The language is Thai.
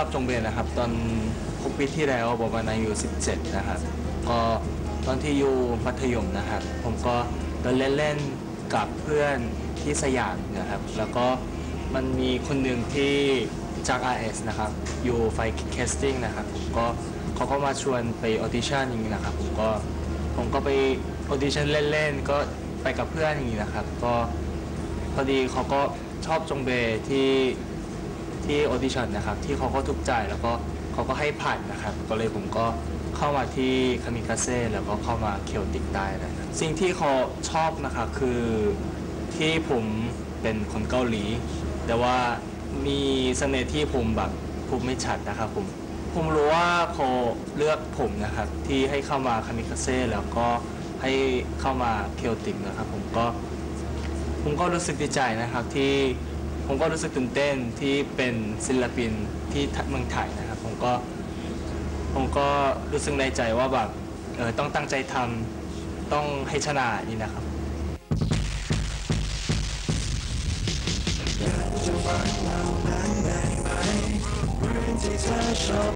อบจงเบนนะครับ ตอนหกปีที่แล้วประมาณอายุ17 นะครับ ก็ตอนที่อยู่มัธยมนะครับ ผมก็เดินเล่นๆกับเพื่อนที่สยามนะครับ แล้วก็มันมีคนหนึ่งที่จาก RS นะครับ อยู่ไฟแคสติ้งนะครับผมก็เขาก็มาชวนไปออดิชั่นอย่างนี้นะครับ ผมก็ผมก็ไปออดิชั่นเล่นๆ ก็ไปกับเพื่อนอย่างนี้นะครับ ก็พอดีเขาก็ชอบจงเบที่ ที่ออดิชั่นนะครับ ที่เขาก็ทุกใจแล้วก็เขาก็ให้ผ่านนะครับ ก็เลยผมก็เข้ามาที่คามิคาเซ่แล้วก็เข้ามาเคียวติกได้นะครับสิ่งที่เขาชอบนะครับคือที่ผมเป็นคนเกาหลี แต่ว่ามีเสน่ห์ที่ผมแบบพูดไม่ชัดนะครับผมผมรู้ว่าเขาเลือกผมนะครับที่ให้เข้ามาคามิคาเซ่แล้วก็ให้เข้ามาเคียวติกนะครับ ผมก็ผมก็รู้สึกดีใจนะครับที่ ผมก็รู้สึกตื่นเต้นที่เป็นศิลปินที่เมืองไทยนะครับผมก็ผมก็รู้สึกในใจว่าแบบเออต้องตั้งใจทำต้องให้ชนะนี่นะครับที่เธอชอบ